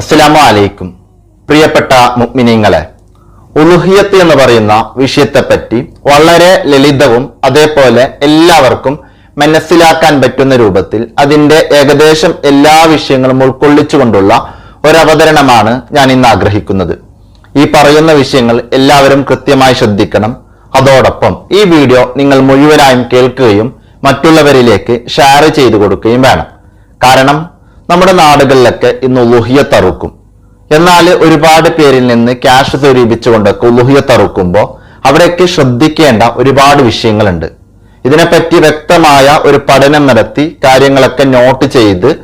അസ്സലാമു അലൈക്കും പ്രിയപ്പെട്ട മുഅ്മിനീങ്ങളെ ഉലുഹിയത്ത് എന്ന് പറയുന്ന വിഷയത്തെപ്പറ്റി വളരെ ലളിതവും അതേപോലെ എല്ലാവർക്കും മനസ്സിലാക്കാൻ പറ്റുന്ന രൂപത്തിൽ അതിന്റെ ഏകദേശം എല്ലാ വിഷയങ്ങളും ഉൾക്കൊള്ളിച്ചുകൊണ്ടുള്ള ഒരവതരണമാണ് ഞാൻ ഇന്ന് ആഗ്രഹിക്കുന്നത്. ഈ പറയുന്ന വിഷയങ്ങൾ എല്ലാവരും കൃത്യമായി ശ്രദ്ധിക്കണം. അതോടൊപ്പം ഈ വീഡിയോ നിങ്ങൾ മുഴുവനായും കേൾക്കുകയും മറ്റുള്ളവരിലേക്ക് ഷെയർ ചെയ്തു കൊടുക്കുകയും വേണം. കാരണം നമ്മുടെ നാടുകളിലൊക്കെ ഇന്ന് ഉലുഹിയത്ത് അറുക്കും. എന്നാൽ ഒരുപാട് പേരിൽ നിന്ന് ക്യാഷ് സ്വരൂപിച്ചുകൊണ്ടൊക്കെ ഉലുഹിയത്ത് അറുക്കുമ്പോൾ അവിടെയൊക്കെ ശ്രദ്ധിക്കേണ്ട ഒരുപാട് വിഷയങ്ങളുണ്ട്. ഇതിനെപ്പറ്റി വ്യക്തമായ ഒരു പഠനം നടത്തി കാര്യങ്ങളൊക്കെ നോട്ട് ചെയ്ത്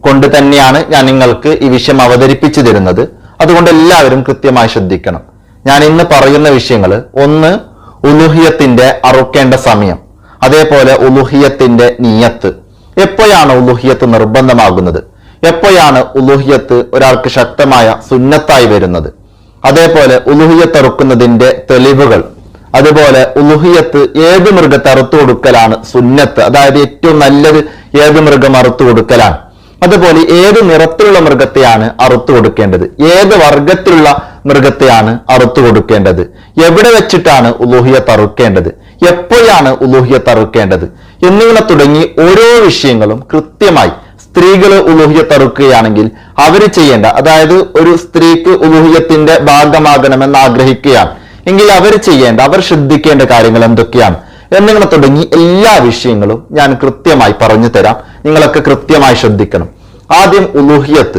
കൊണ്ട് തന്നെയാണ് ഞാൻ നിങ്ങൾക്ക് ഈ വിഷയം അവതരിപ്പിച്ചു തരുന്നത്. അതുകൊണ്ട് എല്ലാവരും കൃത്യമായി ശ്രദ്ധിക്കണം. ഞാൻ ഇന്ന് പറയുന്ന വിഷയങ്ങൾ ഒന്ന് ഉലുഹിയത്തിന്റെ അറുക്കേണ്ട സമയം. അതേപോലെ ഉലുഹിയത്തിന്റെ നീയത്ത്. എപ്പോഴാണ് ഉലുഹിയത്ത് നിർബന്ധമാകുന്നത്? എപ്പോഴാണ് ഉലുഹിയത്ത് ഒരാൾക്ക് ശക്തമായ സുന്നത്തായി വരുന്നത്? അതേപോലെ ഉലുഹിയത്ത് അറുക്കുന്നതിന്റെ തെളിവുകൾ. അതുപോലെ ഉലുഹിയത്ത് ഏത് മൃഗത്തെ അറുത്തു കൊടുക്കലാണ് സുന്നത്ത്? അതായത് ഏറ്റവും നല്ലത് ഏത് മൃഗം അറുത്തു കൊടുക്കലാണ്? അതുപോലെ ഏത് നിറത്തിലുള്ള മൃഗത്തെയാണ് അറുത്തു കൊടുക്കേണ്ടത്? ഏത് വർഗത്തിലുള്ള മൃഗത്തെയാണ് അറുത്തു കൊടുക്കേണ്ടത്? എവിടെ വെച്ചിട്ടാണ് ഉലൂഹിയത്ത് തറുക്കേണ്ടത് എപ്പോഴാണ് ഉലൂഹിയത്ത് അറുക്കേണ്ടത്? എന്നിങ്ങനെ തുടങ്ങി ഓരോ വിഷയങ്ങളും കൃത്യമായി സ്ത്രീകൾ ഉലൂഹിയത്ത് അറുക്കുകയാണെങ്കിൽ അവർ ചെയ്യേണ്ട അതായത് ഒരു സ്ത്രീക്ക് ഉലൂഹിയത്തിന്റെ ഭാഗമാകണമെന്ന് ആഗ്രഹിക്കുകയാണ്. എങ്കിൽ അവർ ചെയ്യേണ്ട അവർ ശ്രദ്ധിക്കേണ്ട കാര്യങ്ങൾ എന്തൊക്കെയാണ്? എന്നിങ്ങനെ തുടങ്ങി എല്ലാ വിഷയങ്ങളും ഞാൻ കൃത്യമായി പറഞ്ഞു തരാം. നിങ്ങളൊക്കെ കൃത്യമായി ശ്രദ്ധിക്കണം. ആദ്യം ഉലൂഹിയത്ത്.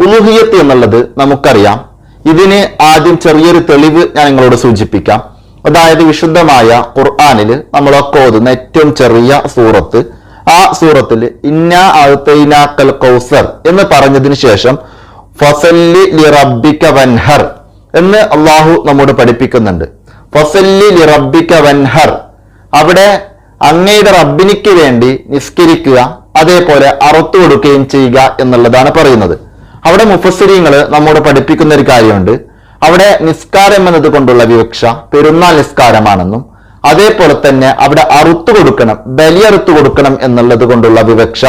ഉലൂഹിയത്ത് എന്നുള്ളത് നമുക്കറിയാം. ഇതിന് ആദ്യം ചെറിയൊരു തെളിവ് ഞാൻ നിങ്ങളോട് സൂചിപ്പിക്കാം. അതായത് വിശുദ്ധമായ ഖുർആാനിൽ നമ്മളൊക്കെ ഓതുന്ന ഏറ്റവും ചെറിയ സൂറത്ത്. ആ സൂറത്തിൽ ഇന്ന അഴുത്തൈനാക്കൽ കൗസർ എന്ന് പറഞ്ഞതിന് ശേഷം ഫസല്ലി ലി റബ്ബിക വൻഹർ എന്ന് അള്ളാഹു നമ്മോട് പഠിപ്പിക്കുന്നുണ്ട്. ഫസല്ലി ലി റബ്ബിക വൻഹർ അവിടെ അങ്ങയുടെ റബ്ബിനിക്ക് വേണ്ടി നിസ്കരിക്കുക അതേപോലെ അറുത്തു കൊടുക്കുകയും ചെയ്യുക എന്നുള്ളതാണ് പറയുന്നത്. അവിടെ മുഫസ്സിരിങ്ങൾ നമ്മോട് പഠിപ്പിക്കുന്ന ഒരു കാര്യമുണ്ട്. അവിടെ നിസ്കാരം എന്നത് കൊണ്ടുള്ള വിവക്ഷ പെരുന്നാൾ നിസ്കാരമാണെന്നും അതേപോലെ തന്നെ അവിടെ അറുത്തു കൊടുക്കണം ബലിയറുത്തു കൊടുക്കണം എന്നുള്ളത് കൊണ്ടുള്ള വിവക്ഷ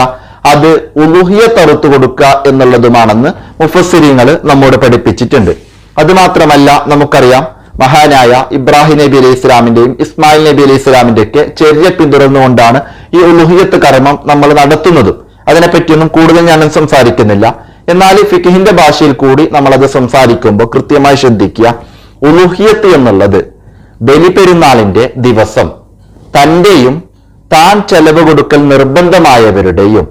അത് ഉലുഹിയത്തറുത്തു കൊടുക്കുക എന്നുള്ളതുമാണെന്ന് മുഫസ്സിരിങ്ങൾ നമ്മോട് പഠിപ്പിച്ചിട്ടുണ്ട്. അതുമാത്രമല്ല നമുക്കറിയാം മഹാനായ ഇബ്രാഹിം നബി അലൈഹി ഇസ്ലാമിന്റെയും ഇസ്മായിൽ നബി അലൈഹി ഇസ്ലാമിന്റെ ഒക്കെ ചെറിയ പിന്തുടർന്നുകൊണ്ടാണ് ഈ ഉലുഹിയത്ത് കർമ്മം നമ്മൾ നടത്തുന്നതും. അതിനെപ്പറ്റിയൊന്നും കൂടുതൽ ഞാൻ സംസാരിക്കുന്നില്ല. എന്നാൽ ഫിഖിന്റെ ഭാഷയിൽ കൂടി നമ്മൾ അത് സംസാരിക്കുമ്പോൾ കൃത്യമായി ശ്രദ്ധിക്കുക. ഉലുഹിയത്ത് എന്നുള്ളത് ബലിപെരുന്നാളിന്റെ ദിവസം. തന്റെയും താൻ ചെലവ് കൊടുക്കൽ നിർബന്ധമായവരുടെയും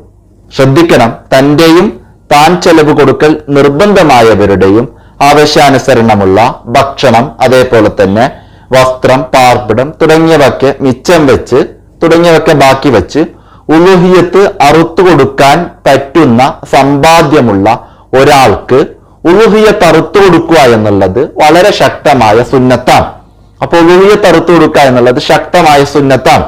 ശ്രദ്ധിക്കണം തന്റെയും താൻ ചെലവ് കൊടുക്കൽ നിർബന്ധമായവരുടെയും ആവശ്യാനുസരണമുള്ള ഭക്ഷണം അതേപോലെ തന്നെ വസ്ത്രം പാർപ്പിടം തുടങ്ങിയവയ്ക്ക് മിച്ചം വെച്ച് തുടങ്ങിയവയ്ക്ക് ബാക്കി വെച്ച് ഉലുഹിയത്ത് അറുത്തു കൊടുക്കാൻ പറ്റുന്ന സമ്പാദ്യമുള്ള ഒരാൾക്ക് ഉലുഹിയത്ത് അറുത്തു കൊടുക്കുക എന്നുള്ളത് വളരെ ശക്തമായ സുന്നത്താണ്. അപ്പോൾ ഉലുഹിയത്ത് അറുത്തു കൊടുക്കുക എന്നുള്ളത് ശക്തമായ സുന്നത്താണ്.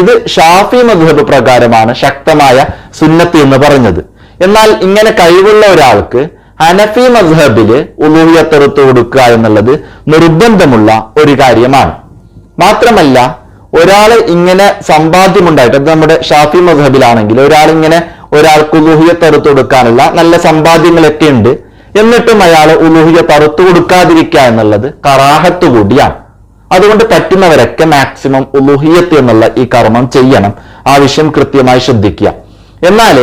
ഇത് ഷാഫി മധുഹബ് പ്രകാരമാണ് ശക്തമായ സുന്നത്ത് എന്ന് പറഞ്ഞത്. എന്നാൽ ഇങ്ങനെ കഴിവുള്ള ഒരാൾക്ക് ഹനഫി മസ്ഹബിൽ ഉലൂഹിയത്തെറുത്ത് കൊടുക്കുക എന്നുള്ളത് നിർബന്ധമുള്ള ഒരു കാര്യമാണ്. മാത്രമല്ല ഒരാൾ ഇങ്ങനെ സമ്പാദ്യമുണ്ടായിട്ട് അത് നമ്മുടെ ഷാഫി മസ്ഹബിലാണെങ്കിൽ ഒരാൾ ഇങ്ങനെ ഒരാൾക്ക് ഉലൂഹിയത്തെറുത്ത് കൊടുക്കാനുള്ള നല്ല സമ്പാദ്യങ്ങളൊക്കെ ഉണ്ട്. എന്നിട്ടും അയാൾ ഉലൂഹിയത്ത് അറുത്തു കൊടുക്കാതിരിക്കുക എന്നുള്ളത് കറാഹത്ത് കൂടിയാണ്. അതുകൊണ്ട് പറ്റുന്നവരൊക്കെ മാക്സിമം ഉലൂഹിയത്ത് എന്നുള്ള ഈ കർമ്മം ചെയ്യണം. ആ വിഷയം കൃത്യമായി ശ്രദ്ധിക്കുക. എന്നാൽ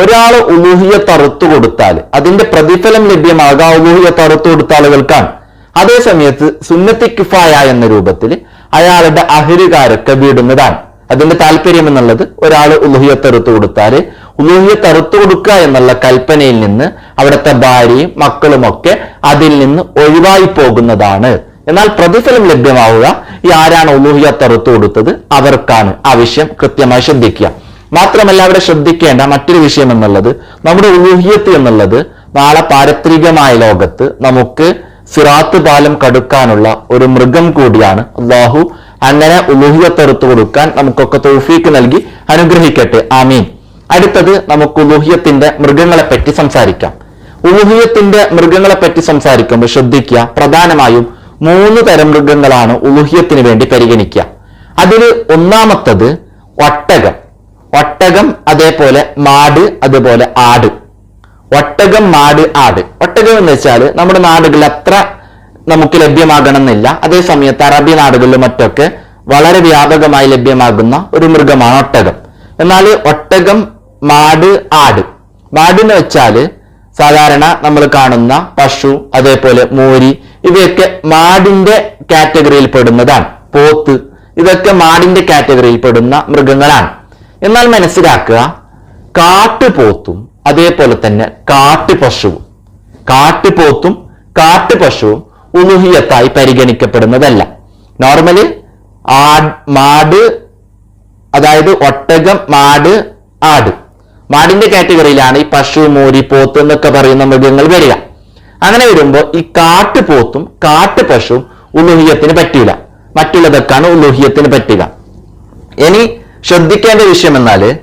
ഒരാൾ ഉലുഹിയത്ത് അറുത്തു കൊടുത്താൽ അതിന്റെ പ്രതിഫലം ലഭ്യമാകാം ഉലുഹിയത്ത് അറുത്തു കൊടുത്ത ആളുകൾക്കാണ്. അതേ സമയത്ത് സുന്നത്തി കിഫായ എന്ന രൂപത്തിൽ അയാളുടെ അഹിരുകാരൊക്കെ വീടുന്നതാണ്. അതിന്റെ താല്പര്യം എന്നുള്ളത് ഒരാൾ ഉലുഹിയ തെറുത്തു കൊടുത്താൽ ഉലുഹിയ തെറുത്തു കൊടുക്കുക എന്നുള്ള കൽപ്പനയിൽ നിന്ന് അവിടുത്തെ ഭാര്യയും മക്കളുമൊക്കെ അതിൽ നിന്ന് ഒഴിവായി പോകുന്നതാണ്. എന്നാൽ പ്രതിഫലം ലഭ്യമാവുക ഈ ആരാണ് ഉലുഹിയ തെറുത്തു കൊടുത്തത് അവർക്കാണ് ആ വിഷയം കൃത്യമായി ശ്രദ്ധിക്കുക. മാത്രമല്ല അവിടെ ശ്രദ്ധിക്കേണ്ട മറ്റൊരു വിഷയം എന്നുള്ളത് നമ്മുടെ ഉലൂഹിയത്ത് എന്നുള്ളത് നാളെ പാരത്രികമായ ലോകത്ത് നമുക്ക് സിറാത്ത് പാലം കടുക്കാനുള്ള ഒരു മൃഗം കൂടിയാണ് അള്ളാഹു. അങ്ങനെ ഉലൂഹിയത്ത് അറുത്തു കൊടുക്കാൻ നമുക്കൊക്കെ തൗഫീക്ക് നൽകി അനുഗ്രഹിക്കട്ടെ. ആമീൻ. അടുത്തത് നമുക്ക് ഉലൂഹിയത്തിന്റെ മൃഗങ്ങളെ പറ്റി സംസാരിക്കാം. ഉലൂഹിയത്തിന്റെ മൃഗങ്ങളെ പറ്റി സംസാരിക്കുമ്പോൾ ശ്രദ്ധിക്കുക പ്രധാനമായും മൂന്ന് തരം മൃഗങ്ങളാണ് ഉലൂഹിയത്തിന് വേണ്ടി പരിഗണിക്കുക. അതിൽ ഒന്നാമത്തത് ഒട്ടകം. ഒട്ടകം അതേപോലെ മാട് അതുപോലെ ആട്. ഒട്ടകം മാട് ആട്. ഒട്ടകം എന്ന് വെച്ചാൽ നമ്മുടെ നാടുകളിൽ അത്ര നമുക്ക് ലഭ്യമാകണം എന്നില്ല അതേസമയത്ത് അറബി നാടുകളിലും മറ്റൊക്കെ വളരെ വ്യാപകമായി ലഭ്യമാകുന്ന ഒരു മൃഗമാണ് ഒട്ടകം. എന്നാൽ ഒട്ടകം മാട് ആട്. മാട് എന്ന് വെച്ചാൽ സാധാരണ നമ്മൾ കാണുന്ന പശു അതേപോലെ മൂരി ഇവയൊക്കെ മാടിന്റെ കാറ്റഗറിയിൽ പെടുന്നതാണ്. പോത്ത് ഇതൊക്കെ മാടിന്റെ കാറ്റഗറിയിൽ പെടുന്ന മൃഗങ്ങളാണ്. എന്നാൽ മനസ്സിലാക്കുക കാട്ടുപോത്തും അതേപോലെ തന്നെ കാട്ടുപശുവും. കാട്ടുപോത്തും കാട്ടുപശുവും ഉലുഹിയത്തായി പരിഗണിക്കപ്പെടുന്നതല്ല. നോർമലി മാട് അതായത് ഒട്ടകം മാട് ആട്. മാടിന്റെ കാറ്റഗറിയിലാണ് ഈ പശു മൂരി പോത്ത് എന്നൊക്കെ പറയുന്ന മൃഗങ്ങൾ വരിക. അങ്ങനെ വരുമ്പോൾ ഈ കാട്ടുപോത്തും കാട്ടുപശുവും ഉലുഹിയത്തിന് പറ്റില്ല. മറ്റുള്ളതൊക്കെയാണ് ഉലുഹിയത്തിന് പറ്റുക. ഇനി ശ്രദ്ധിക്കേണ്ട വിഷയം എന്നാൽ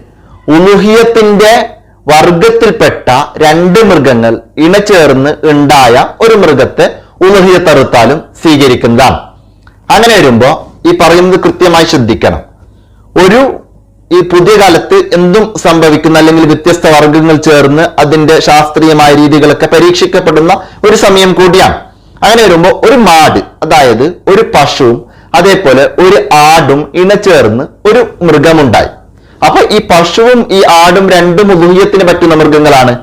ഉലുഹിയത്തിന്റെ വർഗത്തിൽപ്പെട്ട രണ്ട് മൃഗങ്ങൾ ഇണചേർന്ന് ഉണ്ടായ ഒരു മൃഗത്തെ ഉലഹിയ തറുത്താലും സ്വീകരിക്കുന്നതാണ്. അങ്ങനെ വരുമ്പോ ഈ പറയുന്നത് കൃത്യമായി ശ്രദ്ധിക്കണം. ഒരു ഈ പുതിയ കാലത്ത് എന്തും സംഭവിക്കുന്ന അല്ലെങ്കിൽ വ്യത്യസ്ത വർഗങ്ങൾ ചേർന്ന് അതിന്റെ ശാസ്ത്രീയമായ രീതികളൊക്കെ പരീക്ഷിക്കപ്പെടുന്ന ഒരു സമയം കൂടിയാണ്. അങ്ങനെ വരുമ്പോൾ ഒരു മാട് അതായത് ഒരു പശുവും അതേപോലെ ഒരു ആടും ഇണചേർന്ന് ഒരു മൃഗമുണ്ടായി. അപ്പൊ ഈ പശുവും ഈ ആടും രണ്ടും ഉലൂഹ്യത്തിന് പറ്റുന്ന മൃഗങ്ങളാണ്.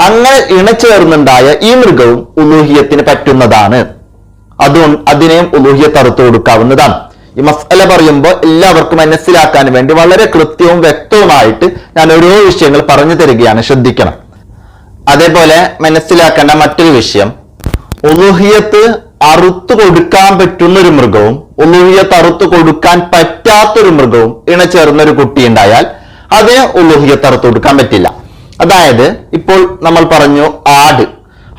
അങ്ങനെ ഇണചേർന്നുണ്ടായ ഈ മൃഗവും ഉലൂഹ്യത്തിന് പറ്റുന്നതാണ്. അതുകൊണ്ട് അതിനെയും ഉലൂഹ്യത്ത് അറുത്തു കൊടുക്കാവുന്നതാണ്. ഈ മസല പറയുമ്പോൾ എല്ലാവർക്കും മനസ്സിലാക്കാൻ വേണ്ടി വളരെ കൃത്യവും വ്യക്തവുമായിട്ട് ഞാൻ ഓരോ വിഷയങ്ങൾ പറഞ്ഞു തരികയാണ്. ശ്രദ്ധിക്കണം. അതേപോലെ മനസ്സിലാക്കേണ്ട മറ്റൊരു വിഷയം. ഉലുഹിയത്ത് അറുത്തു കൊടുക്കാൻ പറ്റുന്ന ഒരു മൃഗവും ഉലുഹിയത്ത് അറുത്തു കൊടുക്കാൻ പറ്റാത്തൊരു മൃഗവും ഇണചേർന്ന ഒരു കുട്ടി ഉണ്ടായാൽ അതിന് ഉലുഹിയത്ത് അറുത്തു കൊടുക്കാൻ പറ്റില്ല. അതായത് ഇപ്പോൾ നമ്മൾ പറഞ്ഞു ആട്.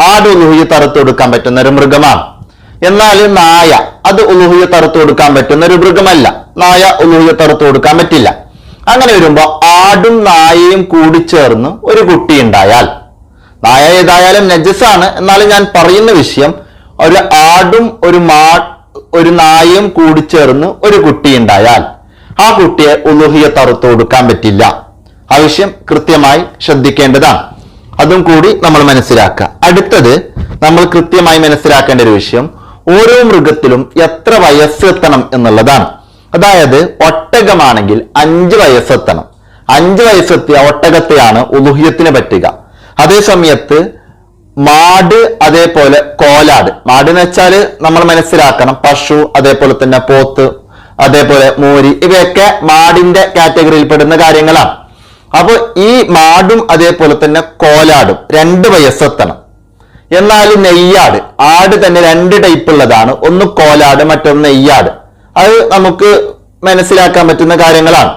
ആട് ഉലുഹിയത്ത് അറുത്തു കൊടുക്കാൻ പറ്റുന്ന ഒരു മൃഗമാണ്. എന്നാൽ നായ അത് ഉലുഹിയത്ത് അറുത്തു കൊടുക്കാൻ പറ്റുന്ന ഒരു മൃഗമല്ല. നായ ഉലുഹിയത്ത് അറുത്തു കൊടുക്കാൻ പറ്റില്ല. അങ്ങനെ വരുമ്പോ ആടും നായയും കൂടി ചേർന്ന് ഒരു കുട്ടി ഉണ്ടായാൽ നായ ഏതായാലും നജസാണ് എന്നാലും ഞാൻ പറയുന്ന വിഷയം ഒരു ആടും ഒരു മാ ഒരു നായയും കൂടി ചേർന്ന് ഒരു കുട്ടി ഉണ്ടായാൽ ആ കുട്ടിയെ ഉലുഹിയ തറുത്ത് കൊടുക്കാൻ പറ്റില്ല. ആവശ്യം കൃത്യമായി ശ്രദ്ധിക്കേണ്ടതാണ്. അതും കൂടി നമ്മൾ മനസ്സിലാക്കുക. അടുത്തത് നമ്മൾ കൃത്യമായി മനസ്സിലാക്കേണ്ട ഒരു വിഷയം ഓരോ മൃഗത്തിലും എത്ര വയസ്സെത്തണം എന്നുള്ളതാണ്. അതായത് ഒട്ടകമാണെങ്കിൽ അഞ്ച് വയസ്സെത്തണം. അഞ്ച് വയസ്സെത്തിയ ഒട്ടകത്തെയാണ് ഉലുഹ്യത്തിന് പറ്റുക. അതേ സമയത്ത് മാട് അതേപോലെ കോലാട്. മാട് എന്ന് വെച്ചാൽ നമ്മൾ മനസ്സിലാക്കണം. പശു അതേപോലെ തന്നെ പോത്ത് അതേപോലെ മോരി ഇവയൊക്കെ മാടിന്റെ കാറ്റഗറിയിൽ പെടുന്ന കാര്യങ്ങളാണ്. അപ്പൊ ഈ മാടും അതേപോലെ തന്നെ കോലാടും രണ്ട് വയസ്സെത്തണം എന്നാൽ നെയ്യാട് ആട് തന്നെ രണ്ട് ടൈപ്പ് ഉള്ളതാണ്. ഒന്ന് കോലാട് മറ്റൊന്ന് നെയ്യാട്. അത് നമുക്ക് മനസ്സിലാക്കാൻ പറ്റുന്ന കാര്യങ്ങളാണ്.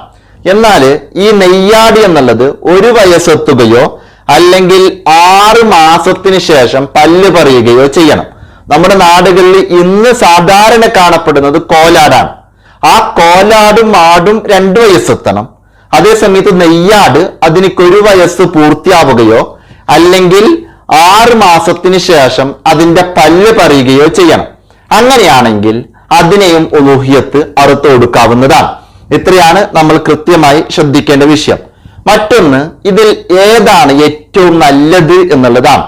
എന്നാൽ ഈ നെയ്യാട് എന്നുള്ളത് ഒരു വയസ്സെത്തുകയോ അല്ലെങ്കിൽ ആറ് മാസത്തിന് ശേഷം പല്ല് പറയുകയോ ചെയ്യണം. നമ്മുടെ നാടുകളിൽ ഇന്ന് സാധാരണ കാണപ്പെടുന്നത് കോലാടാണ്. ആ കോലാടും ആടും രണ്ട് വയസ്സെത്തണം. അതേ സമയത്ത് നെയ്യാട് അതിനൊരു വയസ്സ് പൂർത്തിയാവുകയോ അല്ലെങ്കിൽ ആറ് മാസത്തിന് ശേഷം അതിന്റെ പല്ല് പറയുകയോ ചെയ്യണം. അങ്ങനെയാണെങ്കിൽ അതിനെയും ഉലൂഹിയത്ത് അറുത്തു കൊടുക്കാവുന്നതാണ് ഇത്രയാണ് നമ്മൾ കൃത്യമായി ശ്രദ്ധിക്കേണ്ട വിഷയം. മറ്റൊന്ന് ഇതിൽ ഏതാണ് ഏറ്റവും നല്ലത് എന്നുള്ളതാണ്.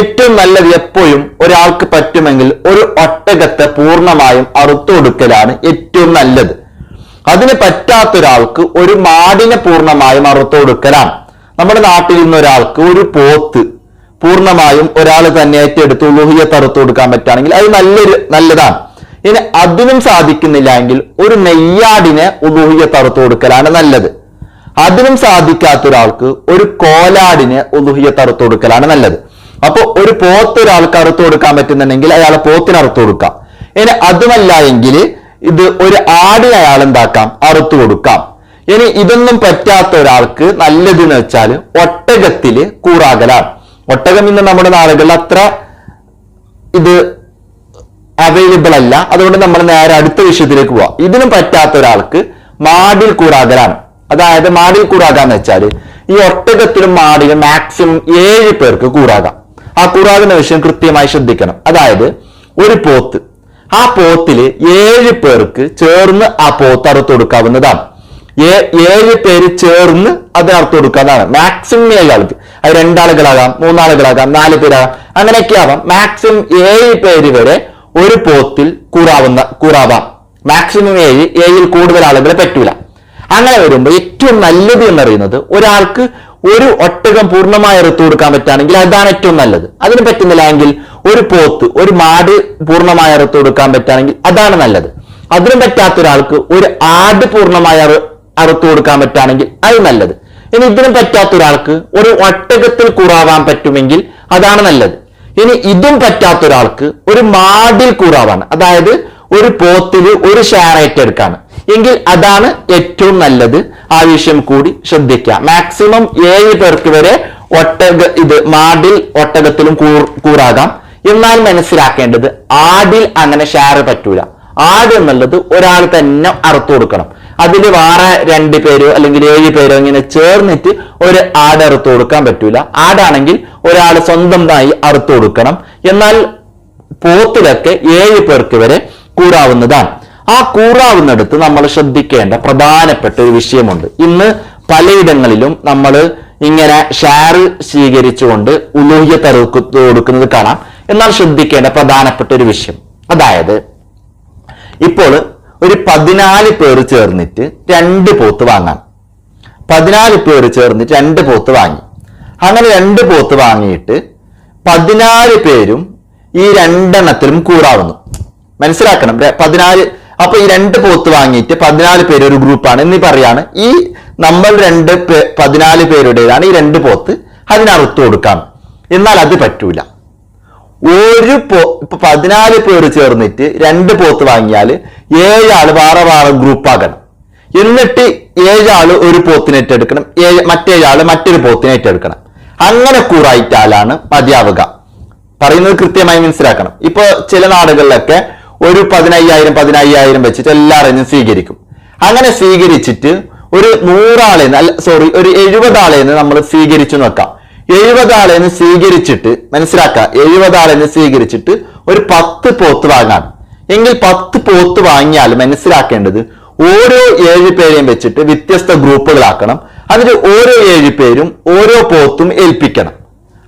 ഏറ്റവും നല്ലത് എപ്പോഴും ഒരാൾക്ക് പറ്റുമെങ്കിൽ ഒരു ഒട്ടകത്തെ പൂർണമായും അറുത്തു കൊടുക്കലാണ് ഏറ്റവും നല്ലത്. അതിന് പറ്റാത്ത ഒരാൾക്ക് ഒരു മാടിനെ പൂർണമായും അറുത്തുകൊടുക്കലാണ്. നമ്മുടെ നാട്ടിൽ നിന്ന് ഒരാൾക്ക് ഒരു പോത്ത് പൂർണമായും ഒരാൾ തന്നെ ഏറ്റെടുത്ത് ഉലുഹിയത്ത് അറുത്തു കൊടുക്കാൻ പറ്റുകയാണെങ്കിൽ അത് നല്ലൊരു നല്ലതാണ്. ഇനി അതിനും സാധിക്കുന്നില്ല എങ്കിൽ ഒരു നെയ്യാടിനെ ഉലുഹിയത്ത് തറുത്തു കൊടുക്കലാണ് നല്ലത്. അതിനും സാധിക്കാത്ത ഒരാൾക്ക് ഒരു കോലാടിനെ ഉലുഹിയത്ത് അറുത്തു കൊടുക്കലാണ് നല്ലത്. അപ്പൊ ഒരു പോത്ത് ഒരാൾക്ക് അറുത്തു കൊടുക്കാൻ പറ്റുന്നുണ്ടെങ്കിൽ അയാളെ പോത്തിന് അറുത്തു കൊടുക്കാം ഇനി അതുമല്ല എങ്കിൽ ഇത് ഒരു ആടിന് അയാൾ എന്താക്കാം? അറുത്തു കൊടുക്കാം. ഇനി ഇതൊന്നും പറ്റാത്ത ഒരാൾക്ക് നല്ലത് എന്ന് വെച്ചാൽ ഒട്ടകത്തിൽ കൂറാകലാണ്. ഒട്ടകം ഇന്ന് നമ്മുടെ നാടുകളിൽ അത്ര ഇത് അവൈലബിൾ അല്ല. അതുകൊണ്ട് നമ്മൾ നേരെ അടുത്ത വിഷയത്തിലേക്ക് പോവാം. ഇതിനും പറ്റാത്ത ഒരാൾക്ക് മാടിൽ കൂറാകലാണ്. അതായത് മാടിൽ കൂടാകാന്ന് വെച്ചാൽ ഈ ഒട്ടകത്തിലും മാടിലും മാക്സിമം ഏഴ് പേർക്ക് കൂടാകാം. ആ കൂടാകുന്ന വിഷയം കൃത്യമായി ശ്രദ്ധിക്കണം. അതായത് ഒരു പോത്ത്. ആ പോത്തിൽ ഏഴ് പേർക്ക് ചേർന്ന് ആ പോത്ത് അറുത്ത് കൊടുക്കാവുന്നതാണ്. ഏഴ് പേര് ചേർന്ന് അതിന് അർത്ഥം കൊടുക്കുക മാക്സിമം ഏഴ് ആൾക്ക്. അത് രണ്ടാളുകളാകാം മൂന്നാളുകളാകാം നാല് പേരാകാം അങ്ങനെയൊക്കെ ആവാം. മാക്സിമം ഏഴ് പേര് വരെ ഒരു പോത്തിൽ കൂടാവുന്ന കൂറാവാം മാക്സിമം ഏഴ് ഏഴിൽ കൂടുതൽ ആളുകളെ പറ്റൂല. അങ്ങനെ വരുമ്പോൾ ഏറ്റവും നല്ലത് എന്നറിയുന്നത് ഒരാൾക്ക് ഒരു ഒട്ടകം പൂർണമായി അറുത്തു കൊടുക്കാൻ പറ്റുകയാണെങ്കിൽ അതാണ് ഏറ്റവും നല്ലത്. അതിന് പറ്റുന്നില്ല എങ്കിൽ ഒരു പോത്ത് ഒരു മാട് പൂർണമായി അറുത്തു കൊടുക്കാൻ പറ്റുകയാണെങ്കിൽ അതാണ് നല്ലത്. അതിനും പറ്റാത്ത ഒരാൾക്ക് ഒരു ആട് പൂർണമായി അറു അറുത്തു കൊടുക്കാൻ പറ്റുകയാണെങ്കിൽ അത് നല്ലത്. ഇനി ഇതിനും പറ്റാത്ത ഒരാൾക്ക് ഒരു ഒട്ടകത്തിൽ കൂറാവാൻ പറ്റുമെങ്കിൽ അതാണ് നല്ലത്. ഇനി ഇതും പറ്റാത്ത ഒരാൾക്ക് ഒരു മാടിൽ കൂറാവാണ്. അതായത് ഒരു പോത്തിൽ ഒരു ഷെയർ ഏറ്റെടുക്കാണ്. എങ്കിൽ അതാണ് ഏറ്റവും നല്ലത്. ആ വിഷയം കൂടി ശ്രദ്ധിക്കുക മാക്സിമം ഏഴ് പേർക്ക് വരെ ഒട്ടക ഇത് മാടിൽ ഒട്ടകത്തിലും കൂറാകാം. എന്നാൽ മനസ്സിലാക്കേണ്ടത് ആടിൽ അങ്ങനെ ഷെയർ പറ്റൂല. ആട് എന്നുള്ളത് ഒരാൾ തന്നെ അറുത്തു കൊടുക്കണം. അതിൽ വേറെ രണ്ട് പേരോ അല്ലെങ്കിൽ ഏഴ് പേരോ ഇങ്ങനെ ചേർന്നിട്ട് ഒരു ആട് അറുത്തു കൊടുക്കാൻ പറ്റൂല. ആടാണെങ്കിൽ ഒരാൾ സ്വന്തമായി അറുത്തു കൊടുക്കണം. എന്നാൽ പോത്തിലൊക്കെ ഏഴ് പേർക്ക് വരെ കൂറാവുന്നതാണ്. ആ കൂറാവുന്നിടത്ത് നമ്മൾ ശ്രദ്ധിക്കേണ്ട പ്രധാനപ്പെട്ട ഒരു വിഷയമുണ്ട്. ഇന്ന് പലയിടങ്ങളിലും നമ്മൾ ഇങ്ങനെ ഷെയർ സ്വീകരിച്ചുകൊണ്ട് ഉലൂഹ്യ തറുക്ക് കൊടുക്കുന്നത് കാണാം. എന്നാൽ ശ്രദ്ധിക്കേണ്ട പ്രധാനപ്പെട്ട ഒരു വിഷയം. അതായത് ഇപ്പോൾ ഒരു പതിനാല് പേര് ചേർന്നിട്ട് രണ്ട് പോത്ത് വാങ്ങാം. പതിനാല് പേര് ചേർന്നിട്ട് രണ്ട് പോത്ത് വാങ്ങി. അങ്ങനെ രണ്ട് പോത്ത് വാങ്ങിയിട്ട് പതിനാല് പേരും ഈ രണ്ടെണ്ണത്തിലും കൂറാവുന്നു. മനസ്സിലാക്കണം പതിനാല് അപ്പൊ ഈ രണ്ട് പോത്ത് വാങ്ങിയിട്ട് പതിനാല് പേര് ഒരു ഗ്രൂപ്പാണ്. എന്നീ പറയാണ് ഈ നമ്മൾ രണ്ട് പതിനാല് പേരുടേതാണ് ഈ രണ്ട് പോത്ത് അതിനറുത്ത് കൊടുക്കാം. എന്നാൽ അത് പറ്റൂല. ഒരു പോ ഇപ്പൊ പതിനാല് പേര് ചേർന്നിട്ട് രണ്ട് പോത്ത് വാങ്ങിയാൽ ഏഴാൾ വേറെ വേറെ ഗ്രൂപ്പാകണം. എന്നിട്ട് ഏഴാൾ ഒരു പോത്തിനെ ഏറ്റെടുക്കണം. ഏഴ് മറ്റേഴാൾ മറ്റൊരു പോത്തിനെ ഏറ്റെടുക്കണം. അങ്ങനെ കൂറായിട്ടാലാണ് മതിയാവുക. പറയുന്നത് കൃത്യമായി മനസ്സിലാക്കണം. ഇപ്പൊ ചില നാടുകളിലൊക്കെ ഒരു പതിനയ്യായിരം പതിനയ്യായിരം വെച്ചിട്ട് എല്ലാവരെയും സ്വീകരിക്കും. അങ്ങനെ സ്വീകരിച്ചിട്ട് ഒരു നൂറാളേന്ന് അല്ല സോറി ഒരു എഴുപതാളേന്ന് നമ്മൾ സ്വീകരിച്ചു നോക്കാം. എഴുപതാളേന്ന് സ്വീകരിച്ചിട്ട് മനസ്സിലാക്കുക എഴുപതാളേന്ന് സ്വീകരിച്ചിട്ട് ഒരു പത്ത് പോത്ത് വാങ്ങാം എങ്കിൽ പത്ത് പോത്ത് വാങ്ങിയാൽ മനസ്സിലാക്കേണ്ടത് ഓരോ ഏഴ് പേരെയും വെച്ചിട്ട് വ്യത്യസ്ത ഗ്രൂപ്പുകളാക്കണം അതിൽ ഓരോ ഏഴ് പേരും ഓരോ പോത്തും ഏൽപ്പിക്കണം.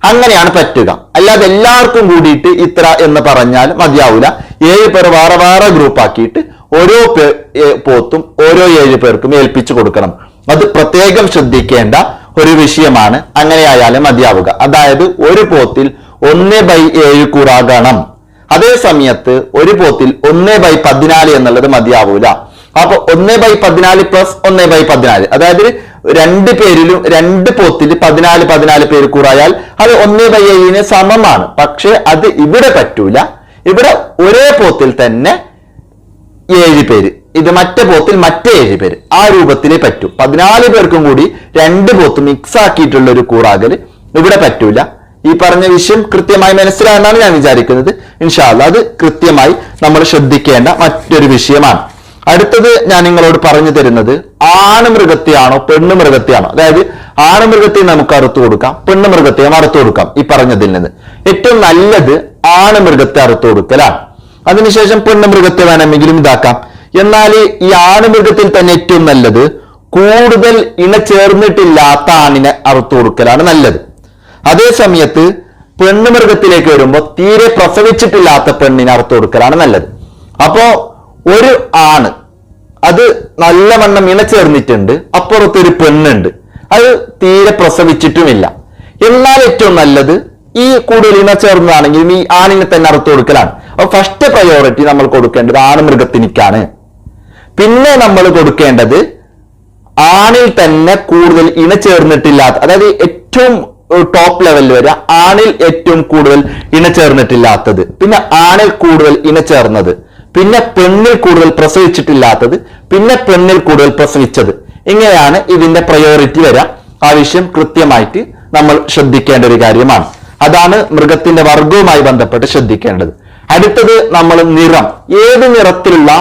അങ്ങനെയാണ് പറ്റുക. അല്ലാതെ എല്ലാവർക്കും കൂടിയിട്ട് ഇത്ര എന്ന് പറഞ്ഞാൽ മതിയാവൂല. ഏഴ് പേർ വേറെ വേറെ ഗ്രൂപ്പ് ആക്കിയിട്ട് ഓരോ പോത്തും ഓരോ ഏഴ് പേർക്കും ഏൽപ്പിച്ചു കൊടുക്കണം. അത് പ്രത്യേകം ശ്രദ്ധിക്കേണ്ട ഒരു വിഷയമാണ്. അങ്ങനെയായാലും മതിയാവുക. അതായത് ഒരു പോത്തിൽ ഒന്ന് ബൈ ഏഴ് കൂറാകണം അതേ സമയത്ത് ഒരു പോത്തിൽ ഒന്ന് ബൈ പതിനാല് എന്നുള്ളത് മതിയാവൂല. അപ്പൊ ഒന്ന് ബൈ പതിനാല് പ്ലസ് ഒന്ന് ബൈ പതിനാല്. അതായത് രണ്ട് പേരിലും രണ്ട് പോത്തിൽ പതിനാല് പതിനാല് പേര് കൂറായാൽ അത് ഒന്ന് ബൈ ഏഴിന് സമമാണ്. പക്ഷെ അത് ഇവിടെ പറ്റൂല. ഇവിടെ ഒരേ പോത്തിൽ തന്നെ ഏഴ് പേര്. ഇത് മറ്റേ പോത്തിൽ മറ്റേ ഏഴ് പേര്. ആ രൂപത്തിലേ പറ്റൂ. പതിനാല് പേർക്കും കൂടി രണ്ട് പോത്ത് മിക്സ് ആക്കിയിട്ടുള്ള ഒരു കൂറാകൽ ഇവിടെ പറ്റൂല. ഈ പറഞ്ഞ വിഷയം കൃത്യമായി മനസ്സിലാകുന്നതാണ് ഞാൻ വിചാരിക്കുന്നത്. ഇൻഷാല്ല അത് കൃത്യമായി നമ്മൾ ശ്രദ്ധിക്കേണ്ട മറ്റൊരു വിഷയമാണ്. അടുത്തത് ഞാൻ നിങ്ങളോട് പറഞ്ഞു തരുന്നത് ആണ് മൃഗത്തെയാണോ പെണ്ണ് മൃഗത്തെയാണോ? അതായത് ആണ് മൃഗത്തെ നമുക്ക് അറുത്തു കൊടുക്കാം പെണ്ണ് മൃഗത്തെയും അറുത്തു കൊടുക്കാം ഈ പറഞ്ഞതിൽ നിന്ന്. ഏറ്റവും നല്ലത് ആണ് മൃഗത്തെ അറുത്തു കൊടുക്കലാണ്. അതിനുശേഷം പെണ്ണ് മൃഗത്തെ വേണമെങ്കിലും ഇതാക്കാം. എന്നാൽ ഈ ആണുമൃഗത്തിൽ തന്നെ ഏറ്റവും നല്ലത് കൂടുതൽ ഇണ ചേർന്നിട്ടില്ലാത്ത ആണിനെ അറുത്തു കൊടുക്കലാണ് നല്ലത്. അതേ സമയത്ത് പെണ്ണ് മൃഗത്തിലേക്ക് വരുമ്പോൾ തീരെ പ്രസവിച്ചിട്ടില്ലാത്ത പെണ്ണിനെ അറുത്തു കൊടുക്കലാണ് നല്ലത്. അപ്പോ ഒരു ആണ്. അത് നല്ലവണ്ണം ഇണ ചേർന്നിട്ടുണ്ട് അപ്പുറത്ത് ഒരു പെണ്ണുണ്ട്. അത് തീരെ പ്രസവിച്ചിട്ടുമില്ല. എന്നാൽ ഏറ്റവും നല്ലത് ഈ കൂടുതൽ ഇണ ചേർന്നതാണെങ്കിലും ഈ ആണിനെ തന്നെ അറുത്തു കൊടുക്കലാണ്. അപ്പൊ ഫസ്റ്റ് പ്രയോറിറ്റി നമ്മൾ കൊടുക്കേണ്ടത് ആണ് മൃഗത്തിനിക്കാണ്. പിന്നെ നമ്മൾ കൊടുക്കേണ്ടത് ആണിൽ തന്നെ കൂടുതൽ ഇണ ചേർന്നിട്ടില്ലാത്ത അതായത് ഏറ്റവും ടോപ്പ് ലെവലിൽ വരെ ആണിൽ ഏറ്റവും കൂടുതൽ ഇണ ചേർന്നിട്ടില്ലാത്തത് പിന്നെ ആണിൽ കൂടുതൽ ഇണ ചേർന്നത് പിന്നെ പെണ്ണിൽ കൂടുതൽ പ്രസവിച്ചിട്ടില്ലാത്തത് പിന്നെ പെണ്ണിൽ കൂടുതൽ പ്രസവിച്ചത്. ഇങ്ങനെയാണ് ഇതിന്റെ പ്രയോറിറ്റി വരാം ആ വിഷയം കൃത്യമായിട്ട് നമ്മൾ ശ്രദ്ധിക്കേണ്ട ഒരു കാര്യമാണ്. അതാണ് മൃഗത്തിന്റെ വർഗവുമായി ബന്ധപ്പെട്ട് ശ്രദ്ധിക്കേണ്ടത്. അടുത്തത് നമ്മൾ നിറം. ഏത് നിറത്തിലുള്ള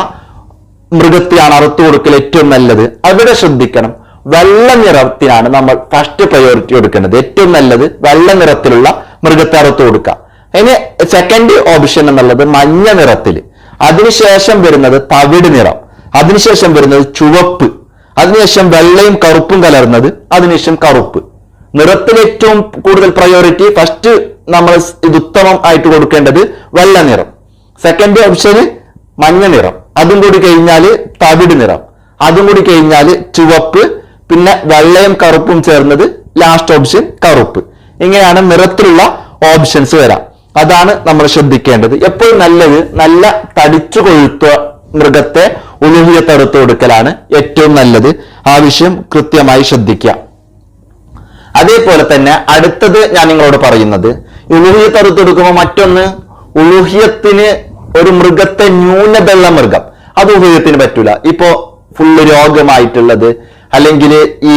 മൃഗത്തെയാണ് അറുത്തു കൊടുക്കൽ ഏറ്റവും നല്ലത്? അവിടെ ശ്രദ്ധിക്കണം. വെള്ള നിറത്തിനാണ് നമ്മൾ ഫസ്റ്റ് പ്രയോറിറ്റി കൊടുക്കേണ്ടത് ഏറ്റവും നല്ലത് വെള്ള നിറത്തിലുള്ള മൃഗത്തെ അറുത്തു കൊടുക്കുക. ഇനി സെക്കൻഡ് ഓപ്ഷൻ എന്നുള്ളത് മഞ്ഞ നിറത്തിൽ. അതിനുശേഷം വരുന്നത് തവിട് നിറം. അതിനുശേഷം വരുന്നത് ചുവപ്പ്. അതിനുശേഷം വെള്ളയും കറുപ്പും കലർന്നത് അതിനുശേഷം കറുപ്പ്. നിറത്തിൽ ഏറ്റവും കൂടുതൽ പ്രയോറിറ്റി ഫസ്റ്റ് നമ്മൾ ഇത് ഉത്തമം ആയിട്ട് കൊടുക്കേണ്ടത് വെള്ള നിറം. സെക്കൻഡ് ഓപ്ഷന് മഞ്ഞ നിറം. അതും കൂടി കഴിഞ്ഞാൽ തവിട് നിറം. അതും കൂടി കഴിഞ്ഞാൽ ചുവപ്പ്. പിന്നെ വെള്ളയും കറുപ്പും ചേർന്നത് ലാസ്റ്റ് ഓപ്ഷൻ കറുപ്പ്. ഇങ്ങനെയാണ് നിറത്തിലുള്ള ഓപ്ഷൻസ് വരാം. അതാണ് നമ്മൾ ശ്രദ്ധിക്കേണ്ടത്. എപ്പോഴും നല്ലത് നല്ല തടിച്ചു കൊഴുത്ത മൃഗത്തെ ഉലുഹിയത്ത് തടുത്തു കൊടുക്കലാണ് ഏറ്റവും നല്ലത്. ആ വിഷയം കൃത്യമായി ശ്രദ്ധിക്കുക. അതേപോലെ തന്നെ അടുത്തത് ഞാൻ നിങ്ങളോട് പറയുന്നത്. ഉലുഹിയത്ത് തടുത്തു കൊടുക്കുമ്പോൾ മറ്റൊന്ന് ഉലുഹിയത്തിന് ഒരു മൃഗത്തെ ന്യൂനതയുള്ള മൃഗം. അത് ഉലുഹിയത്തിന് പറ്റൂല. ഇപ്പോ ഫുള്ള് രോഗമായിട്ടുള്ളത് അല്ലെങ്കിൽ ഈ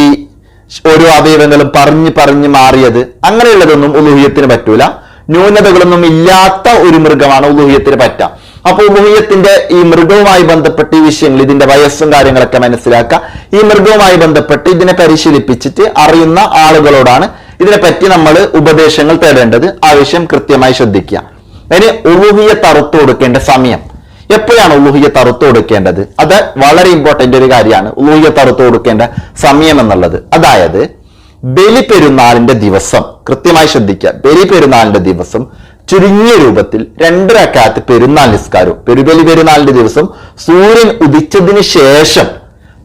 ഓരോ അവയവങ്ങളും പറഞ്ഞ് പറഞ്ഞ് മാറിയത് അങ്ങനെയുള്ളതൊന്നും ഉലുഹിയത്തിന് പറ്റൂല. ന്യൂനതകളൊന്നും ഇല്ലാത്ത ഒരു മൃഗമാണ് ഉലുഹിയത്തിന് പറ്റ. അപ്പൊ ഉലുഹിയത്തിന്റെ ഈ മൃഗവുമായി ബന്ധപ്പെട്ട് ഈ വിഷയങ്ങൾ ഇതിന്റെ വയസ്സും കാര്യങ്ങളൊക്കെ മനസ്സിലാക്കുക. ഈ മൃഗവുമായി ബന്ധപ്പെട്ട് ഇതിനെ പരിശീലിപ്പിച്ചിട്ട് അറിയുന്ന ആളുകളോടാണ് ഇതിനെപ്പറ്റി നമ്മൾ ഉപദേശങ്ങൾ തേടേണ്ടത്. ആ വിഷയം കൃത്യമായി ശ്രദ്ധിക്കുക. അതിന് ഉലുഹിയ തറുത്തു കൊടുക്കേണ്ട സമയം. എപ്പോഴാണ് ഉലുഹിയ തറുത്തു കൊടുക്കേണ്ടത്? അത് വളരെ ഇമ്പോർട്ടന്റ് ഒരു കാര്യമാണ്. ഉലുഹിയ തറുത്തു കൊടുക്കേണ്ട സമയം എന്നുള്ളത്. അതായത് ബലി പെരുന്നാളിന്റെ ദിവസം കൃത്യമായി ശ്രദ്ധിക്കുക. ബലി പെരുന്നാളിന്റെ ദിവസം ചുരുങ്ങിയ രൂപത്തിൽ രണ്ട് റക്കാത്ത് പെരുന്നാൾ നിസ്കാരവും. പെരുബലി പെരുന്നാളിന്റെ ദിവസം സൂര്യൻ ഉദിച്ചതിന് ശേഷം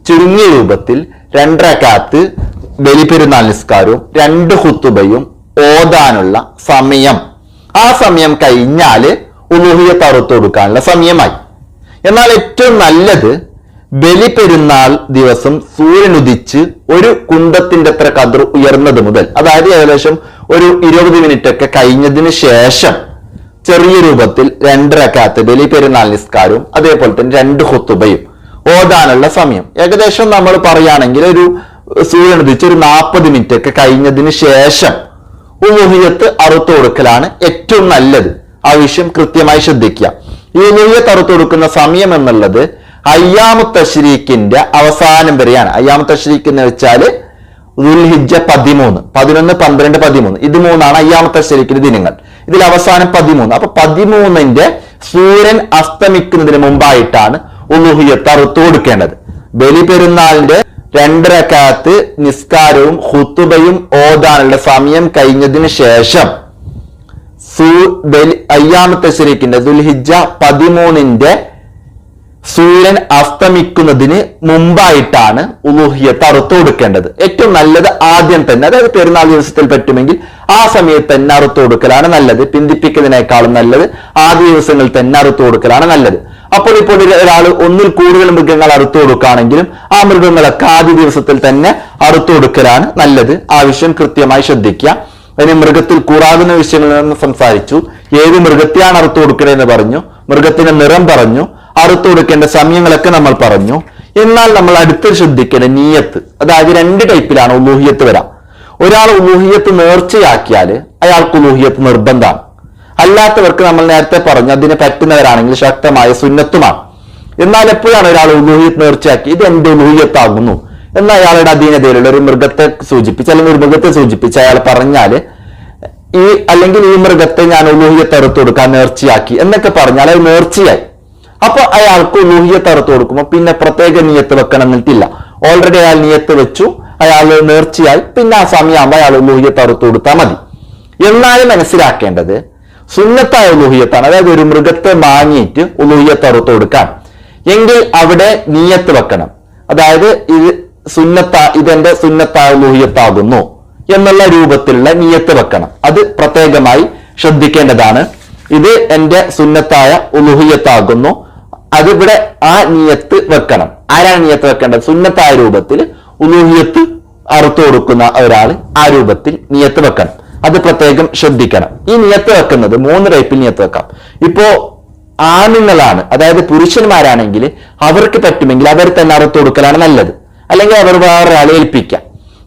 ചുരുങ്ങിയ രൂപത്തിൽ രണ്ടരക്കാലത്ത് ബലിപെരുന്നാൾ നിസ്കാരവും രണ്ട് ഹുത്തുബയും ഓതാനുള്ള സമയം. ആ സമയം കഴിഞ്ഞാൽ ഉലുഹിയ തറുത്തൊടുക്കാനുള്ള സമയമായി. എന്നാൽ ഏറ്റവും നല്ലത് ബലിപെരുന്നാൾ ദിവസം സൂര്യൻ ഉദിച്ച് ഒരു കുണ്ടത്തിന്റെ അത്ര കതിർ ഉയർന്നത് മുതൽ അതായത് ഏകദേശം ഒരു ഇരുപത് മിനിറ്റ് ഒക്കെ കഴിഞ്ഞതിന് ശേഷം ചെറിയ രൂപത്തിൽ രണ്ടരക്കാത്ത് ബലി പെരുന്നാൾ നിസ്കാരവും അതേപോലെ തന്നെ രണ്ട് ഹുത്തുബയും ഓതാനുള്ള സമയം. ഏകദേശം നമ്മൾ പറയുകയാണെങ്കിൽ ഒരു സൂര്യൻ ഉദിച്ച് ഒരു നാൽപ്പത് മിനിറ്റ് ഒക്കെ കഴിഞ്ഞതിന് ശേഷം ഉമുഹിയത്ത് അറുത്തു കൊടുക്കലാണ് ഏറ്റവും നല്ലത്. ആ വിഷയം കൃത്യമായി ശ്രദ്ധിക്കുക. ഈ ഉലുഹിയത്ത് അറുത്തു കൊടുക്കുന്ന സമയം എന്നുള്ളത് അയ്യാമു തശ്രീഖിന്റെ അവസാനം വരെയാണ്. അയ്യാമു എന്ന് വെച്ചാൽ ദുൽഹിജ പതിമൂന്ന്. പതിനൊന്ന് പന്ത്രണ്ട് പതിമൂന്ന്. ഇത് മൂന്നാണ് അയ്യാമത്തെ ശരിക്കിന് ദിനങ്ങൾ. ഇതിൽ അവസാനം പതിമൂന്ന്. അപ്പൊ പതിമൂന്നിന്റെ സൂര്യൻ അസ്തമിക്കുന്നതിന് മുമ്പായിട്ടാണ് ഉലുഹിയത്ത് അറുത്തു കൊടുക്കേണ്ടത്. ബലി പെരുന്നാളിന്റെ രണ്ടരക്കാലത്ത് നിസ്കാരവും ഹുത്തുബയും ഓതാനുള്ള സമയം കഴിഞ്ഞതിന് ശേഷം സൂ ബലി അയ്യാമത്തെ ശരിക്കിന്റെ ദുൽഹിജ പതിമൂന്നിന്റെ സൂര്യൻ അസ്തമിക്കുന്നതിന് മുമ്പായിട്ടാണ് ഉലൂഹിയത്ത് അറുത്ത് കൊടുക്കേണ്ടത് ഏറ്റവും നല്ലത് ആദ്യം തന്നെ അതായത് പെരുന്നാൾ ദിവസത്തിൽ പറ്റുമെങ്കിൽ ആ സമയത്ത് തന്നെ അറുത്ത് കൊടുക്കലാണ് നല്ലത്. പിന്തിപ്പിക്കുന്നതിനേക്കാളും നല്ലത് ആദ്യ ദിവസങ്ങളിൽ തന്നെ അറുത്ത് കൊടുക്കലാണ് നല്ലത്. അപ്പോൾ ഇപ്പോൾ ഒരാൾ ഒന്നിൽ കൂടുതൽ മൃഗങ്ങൾ അറുത്തു കൊടുക്കുകയാണെങ്കിലും ആ മൃഗങ്ങളൊക്കെ ആദ്യ ദിവസത്തിൽ തന്നെ അറുത്തു കൊടുക്കലാണ് നല്ലത്. ആവശ്യം കൃത്യമായി ശ്രദ്ധിക്കുക. അതിന് മൃഗത്തിൽ കൂടാകുന്ന വിഷയങ്ങളിൽ നിന്ന് സംസാരിച്ചു. ഏത് മൃഗത്തെയാണ് അറുത്തു കൊടുക്കണതെന്ന് പറഞ്ഞു. മൃഗത്തിന്റെ നിറം പറഞ്ഞു. അറുത്തു കൊടുക്കേണ്ട സമയങ്ങളൊക്കെ നമ്മൾ പറഞ്ഞു. എന്നാൽ നമ്മൾ അടുത്ത് ശ്രദ്ധിക്കേണ്ട നീയത്ത്. അതായത് രണ്ട് ടൈപ്പിലാണ് ഉലൂഹിയത്ത് വരാം. ഒരാൾ ഉലൂഹിയത്ത് നേർച്ചയാക്കിയാൽ അയാൾക്ക് ഉലൂഹിയത്ത് നിർബന്ധമാണ്. അല്ലാത്തവർക്ക് നമ്മൾ നേരത്തെ പറഞ്ഞു അതിന് പറ്റുന്നവരാണെങ്കിൽ ശക്തമായ സുന്നത്തുമാണ്. എന്നാൽ എപ്പോഴാണ് ഒരാൾ ഉലൂഹിയത്ത് നേർച്ചയാക്കി? ഇത് എന്റെ ഉലൂഹിയത്താകുന്നു. എന്ന് അയാളുടെ അധീനതയിലുള്ള ഒരു മൃഗത്തെ സൂചിപ്പിച്ച് അല്ലെങ്കിൽ ഒരു മൃഗത്തെ സൂചിപ്പിച്ച് അയാൾ പറഞ്ഞാൽ ഈ അല്ലെങ്കിൽ ഈ മൃഗത്തെ ഞാൻ ഉലൂഹിയത്ത് അറുത്തു കൊടുക്കാൻ നേർച്ചയാക്കി എന്നൊക്കെ പറഞ്ഞാൽ അത് നേർച്ചയായി. അപ്പൊ അയാൾക്ക് ലോഹിയത്ത് അറുത്ത് കൊടുക്കുമ്പോൾ പിന്നെ പ്രത്യേക നിയത്ത് വെക്കണം എന്നിട്ടില്ല ഓൾറെഡി അയാൾ നിയത്ത് വെച്ചു അയാൾ നേർച്ചയായി പിന്നെ ആ സമയമാകുമ്പോൾ അയാൾ ലോഹിയത്ത് അറുത്ത് കൊടുത്താൽ മതി. എന്നാലും മനസ്സിലാക്കേണ്ടത് സുന്നത്തായ ഉലൂഹിയത്താണ് അതായത് ഒരു മൃഗത്തെ വാങ്ങിയിട്ട് ഉലൂഹിയത്ത് അറുത്ത് കൊടുക്കാൻ. എങ്കിൽ അവിടെ നീയത്ത് വെക്കണം. അതായത് ഇത് സുന്നത്ത ഇതെന്റെ സുന്നത്തായ ഉലൂഹിയത്താകുന്നു എന്നുള്ള രൂപത്തിലുള്ള നീയത്ത് വെക്കണം. അത് പ്രത്യേകമായി ശ്രദ്ധിക്കേണ്ടതാണ്. ഇത് എന്റെ സുന്നത്തായ ഉലുഹിയത്താകുന്നു അതിവിടെ ആ നിയത്ത് വെക്കണം. ആരാണ് നിയത്ത് വെക്കേണ്ടത്? സുന്നത്തായ രൂപത്തിൽ ഉലുഹിയത്ത് അറുത്തു കൊടുക്കുന്ന ഒരാൾ ആ രൂപത്തിൽ നിയത്ത് വെക്കണം. അത് പ്രത്യേകം ശ്രദ്ധിക്കണം. ഈ നിയത്ത് വെക്കുന്നത് മൂന്ന് ടൈപ്പിൽ നിയത്ത് വെക്കാം. ഇപ്പോ ആണുങ്ങളാണ് അതായത് പുരുഷന്മാരാണെങ്കിൽ അവർക്ക് പറ്റുമെങ്കിൽ അവർ തന്നെ അറുത്തു കൊടുക്കലാണ് നല്ലത്. അല്ലെങ്കിൽ അവർ വേറൊരാളെ ഏൽപ്പിക്കാം.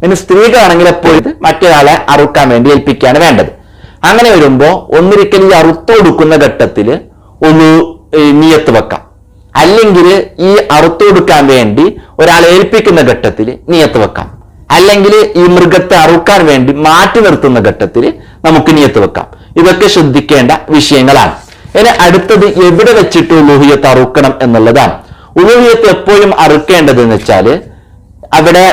ഇനി സ്ത്രീകളാണെങ്കിൽ എപ്പോഴും മറ്റൊരാളെ അറുക്കാൻ വേണ്ടി ഏൽപ്പിക്കുകയാണ് വേണ്ടത്. അങ്ങനെ വരുമ്പോൾ ഒന്നിരിക്കൽ ഈ അറുത്ത് കൊടുക്കുന്ന ഘട്ടത്തിൽ ഒന്ന് നിയത്ത് വെക്കാം. അല്ലെങ്കിൽ ഈ അറുത്ത് കൊടുക്കാൻ വേണ്ടി ഒരാളെ ഏൽപ്പിക്കുന്ന ഘട്ടത്തിൽ നിയത്ത് വെക്കാം. അല്ലെങ്കിൽ ഈ മൃഗത്തെ അറുക്കാൻ വേണ്ടി മാറ്റി നിർത്തുന്ന ഘട്ടത്തിൽ നമുക്ക് നിയത്ത് വെക്കാം. ഇതൊക്കെ ശ്രദ്ധിക്കേണ്ട വിഷയങ്ങളാണ്. ഇനി അടുത്തത് എവിടെ വെച്ചിട്ട് ഉലൂഹിയത്ത് അറുക്കണം എന്നുള്ളതാണ്. ഉലൂഹിയത്ത് എപ്പോഴും അറുക്കേണ്ടത് എന്ന് വെച്ചാൽ അവിടെ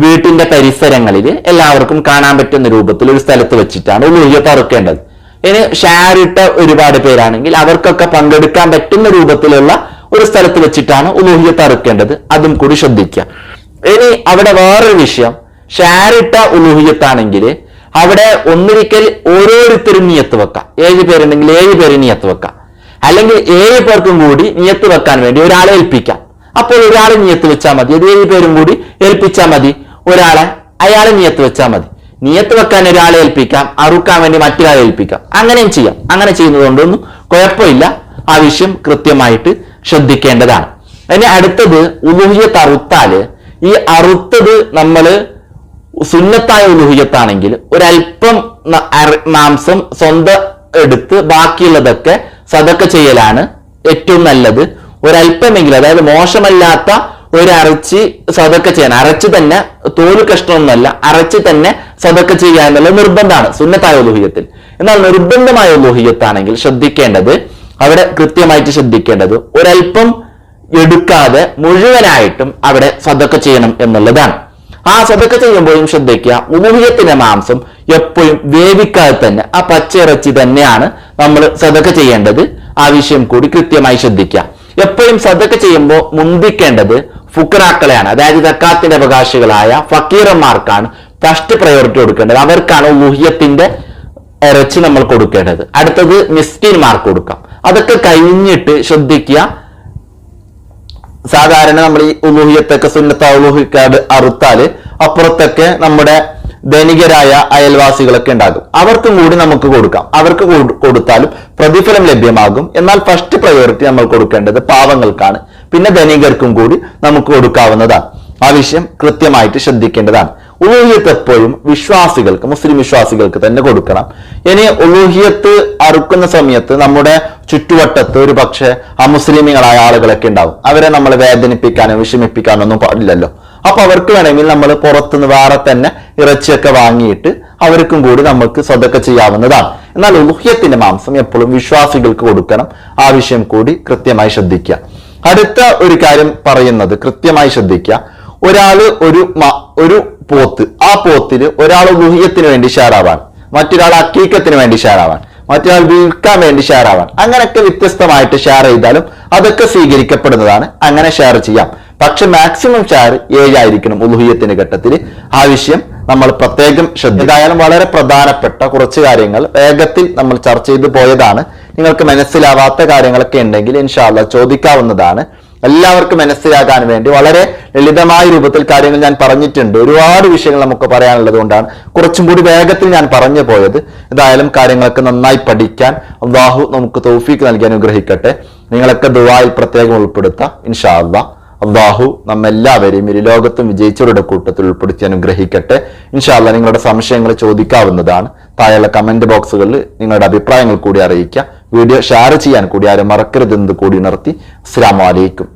വീട്ടിന്റെ പരിസരങ്ങളിൽ എല്ലാവർക്കും കാണാൻ പറ്റുന്ന രൂപത്തിൽ ഒരു സ്ഥലത്ത് വെച്ചിട്ടാണ് ഉലൂഹിയത്ത് തുറക്കേണ്ടത്. ഇനി ഷെയർ ഇട്ട ഒരുപാട് പേരാണെങ്കിൽ അവർക്കൊക്കെ പങ്കെടുക്കാൻ പറ്റുന്ന രൂപത്തിലുള്ള ഒരു സ്ഥലത്ത് വെച്ചിട്ടാണ് ഉലൂഹിയത്ത് തറുക്കേണ്ടത്. അതും കൂടി ശ്രദ്ധിക്കുക. ഇനി അവിടെ വേറൊരു വിഷയം. ഷെയർ ഇട്ട ഉലൂഹ്യത്താണെങ്കിൽ അവിടെ ഒന്നിരിക്കൽ ഓരോരുത്തരും നിയത്ത് വെക്കാം. ഏഴ് പേരുണ്ടെങ്കിൽ ഏഴ് പേര് നിയത്ത് വെക്കാം. അല്ലെങ്കിൽ ഏഴ് പേർക്കും കൂടി നിയത്ത് വെക്കാൻ വേണ്ടി ഒരാളെ ഏൽപ്പിക്കാം. അപ്പോൾ ഒരാളെ നിയത്ത് വെച്ചാൽ മതി. അത് ഏഴ് പേരും കൂടി ഏൽപ്പിച്ചാൽ മതി. ഒരാളെ അയാളെ നിയത്ത് വെച്ചാൽ മതി. നിയത്ത് വെക്കാൻ ഒരാളെ ഏൽപ്പിക്കാം. അറുക്കാൻ വേണ്ടി മറ്റൊരാളെ ഏൽപ്പിക്കാം. അങ്ങനെയും ചെയ്യാം. അങ്ങനെ ചെയ്യുന്നത് കൊണ്ടൊന്നും കുഴപ്പമില്ല. ആ വിഷയം കൃത്യമായിട്ട് ശ്രദ്ധിക്കേണ്ടതാണ്. ഇനി അടുത്തത് ഉലുഹിയത്ത് അറുത്താൽ ഈ അറുത്തത് നമ്മൾ സുന്നത്തായ ഉലുഹിയത്താണെങ്കിൽ ഒരല്പം മാംസം സ്വന്തം എടുത്ത് ബാക്കിയുള്ളതൊക്കെ സതക്ക ചെയ്യലാണ് ഏറ്റവും നല്ലത്. ഒരല്പമെങ്കിലും അതായത് മോശമല്ലാത്ത ഒരു അരച്ചി സതക്ക ചെയ്യാൻ. അരച്ച് തന്നെ തോൽ കഷ്ണമൊന്നുമല്ല അരച്ച് തന്നെ സതക്ക ചെയ്യുക എന്നുള്ളത് നിർബന്ധമാണ്. സുന്നത്തായ ലോഹിയത്തിൽ. എന്നാൽ നിർബന്ധമായ ലോഹിയത്താണെങ്കിൽ ശ്രദ്ധിക്കേണ്ടത് അവിടെ കൃത്യമായിട്ട് ശ്രദ്ധിക്കേണ്ടത് ഒരല്പം എടുക്കാതെ മുഴുവനായിട്ടും അവിടെ സതക്ക ചെയ്യണം എന്നുള്ളതാണ്. ആ സതക്ക ചെയ്യുമ്പോഴും ശ്രദ്ധിക്കുക ഉലൂഹിയത്തിന്റെ മാംസം എപ്പോഴും വേവിക്കാതെ തന്നെ ആ പച്ചയിറച്ചി തന്നെയാണ് നമ്മൾ സതക്ക ചെയ്യേണ്ടത്. ആ വിഷയം കൂടി കൃത്യമായി ശ്രദ്ധിക്കുക. എപ്പോഴും സതക്ക ചെയ്യുമ്പോൾ മുന്തിക്കേണ്ടത് ഫുക്കറാക്കളെയാണ്. അതായത് തക്കാത്തിന്റെ അവകാശികളായ ഫക്കീറന്മാർക്കാണ് ഫസ്റ്റ് പ്രയോറിറ്റി കൊടുക്കേണ്ടത്. അവർക്കാണ് ഊഹ്യത്തിന്റെ ഇറച്ചി നമ്മൾ കൊടുക്കേണ്ടത്. അടുത്തത് മിസ്കിന്മാർക്ക് കൊടുക്കാം. അതൊക്കെ കഴിഞ്ഞിട്ട് ശ്രദ്ധിക്കുക. സാധാരണ നമ്മൾ ഈ ഉലൂഹിയത്തൊക്കെ സുന്നത്ത ഉലൂഹിക്കാട് അറുത്താൽ അപ്പുറത്തൊക്കെ നമ്മുടെ ധനികരായ അയൽവാസികളൊക്കെ ഉണ്ടാകും. അവർക്കും കൂടി നമുക്ക് കൊടുക്കാം. അവർക്ക് കൊടു- കൊടുത്താലും പ്രതിഫലം ലഭ്യമാകും. എന്നാൽ ഫസ്റ്റ് പ്രയോറിറ്റി നമ്മൾ കൊടുക്കേണ്ടത് പാവങ്ങൾക്കാണ്. പിന്നെ ധനികർക്കും കൂടി നമുക്ക് കൊടുക്കാവുന്നതാണ് ആ വിഷയം കൃത്യമായിട്ട് ശ്രദ്ധിക്കേണ്ടതാണ്. ഉലൂഹിയത്ത് എപ്പോഴും വിശ്വാസികൾക്ക് മുസ്ലിം വിശ്വാസികൾക്ക് തന്നെ കൊടുക്കണം. ഇനി ഉലൂഹിയത്ത് അറുക്കുന്ന സമയത്ത് നമ്മുടെ ചുറ്റുവട്ടത്ത് ഒരു പക്ഷേ അമുസ്ലിമികളായ ആളുകളൊക്കെ ഉണ്ടാവും. അവരെ നമ്മൾ വേദനിപ്പിക്കാനോ വിഷമിപ്പിക്കാനോ ഒന്നും പാടില്ലല്ലോ. അപ്പൊ അവർക്ക് വേണമെങ്കിൽ നമ്മൾ പുറത്തുനിന്ന് വേറെ തന്നെ ഇറച്ചിയൊക്കെ വാങ്ങിയിട്ട് അവർക്കും കൂടി നമുക്ക് സ്വതൊക്കെ ചെയ്യാവുന്നതാണ്. എന്നാൽ ഉലുഹ്യത്തിന്റെ മാംസം എപ്പോഴും വിശ്വാസികൾക്ക് കൊടുക്കണം. ആ വിഷയം കൂടി കൃത്യമായി ശ്രദ്ധിക്കുക. അടുത്ത ഒരു കാര്യം പറയുന്നത് കൃത്യമായി ശ്രദ്ധിക്കുക. ഒരാൾ ഒരു ഒരു പോത്ത് ആ പോത്തിന് ഒരാൾ ഉലുഹ്യത്തിന് വേണ്ടി ഷെയറാവാൻ മറ്റൊരാൾ അക്കീക്കത്തിന് വേണ്ടി ഷെയറാവാൻ മറ്റൊരാൾ വിൽക്കാൻ വേണ്ടി ഷെയർ ആവാൻ അങ്ങനെയൊക്കെ വ്യത്യസ്തമായിട്ട് ഷെയർ ചെയ്താലും അതൊക്കെ സ്വീകരിക്കപ്പെടുന്നതാണ്. അങ്ങനെ ഷെയർ ചെയ്യാം. പക്ഷെ മാക്സിമം ഷെയർ ഏഴായിരിക്കണം ഉലുഹിയത്തിന്റെ ഘട്ടത്തിൽ ആ വിഷയം നമ്മൾ പ്രത്യേകം ശ്രദ്ധ വളരെ പ്രധാനപ്പെട്ട കുറച്ച് കാര്യങ്ങൾ വേഗത്തിൽ നമ്മൾ ചർച്ച ചെയ്തു പോയതാണ്. നിങ്ങൾക്ക് മനസ്സിലാവാത്ത കാര്യങ്ങളൊക്കെ ഉണ്ടെങ്കിൽ ഇൻഷാല്ല ചോദിക്കാവുന്നതാണ്. എല്ലാവർക്കും മനസ്സിലാക്കാൻ വേണ്ടി വളരെ ലളിതമായ രൂപത്തിൽ കാര്യങ്ങൾ ഞാൻ പറഞ്ഞിട്ടുണ്ട്. ഒരുപാട് വിഷയങ്ങൾ നമുക്ക് പറയാനുള്ളത് കൊണ്ടാണ്. കുറച്ചും കൂടി വേഗത്തിൽ ഞാൻ പറഞ്ഞു പോയത്. എന്തായാലും കാര്യങ്ങളൊക്കെ നന്നായി പഠിക്കാൻ അള്ളാഹു നമുക്ക് തൗഫീക്ക് നൽകി അനുഗ്രഹിക്കട്ടെ. നിങ്ങളൊക്കെ ദുബായിൽ പ്രത്യേകം ഉൾപ്പെടുത്താം. ഇൻഷാ അള്ളാഹ് നമ്മെല്ലാവരെയും ഇരു ലോകത്തും വിജയിച്ചവരുടെ കൂട്ടത്തിൽ ഉൾപ്പെടുത്തി അനുഗ്രഹിക്കട്ടെ. ഇൻഷാല്ല നിങ്ങളുടെ സംശയങ്ങൾ ചോദിക്കാവുന്നതാണ്. താഴെയുള്ള കമന്റ് ബോക്സുകളിൽ നിങ്ങളുടെ അഭിപ്രായങ്ങൾ കൂടി അറിയിക്കുക വീഡിയോ ഷെയർ ചെയ്യാൻ കൂടി ആരും മറക്കരുതെന്ന് കൂടി ഉണർത്തി. അസ്സാം വലൈക്കും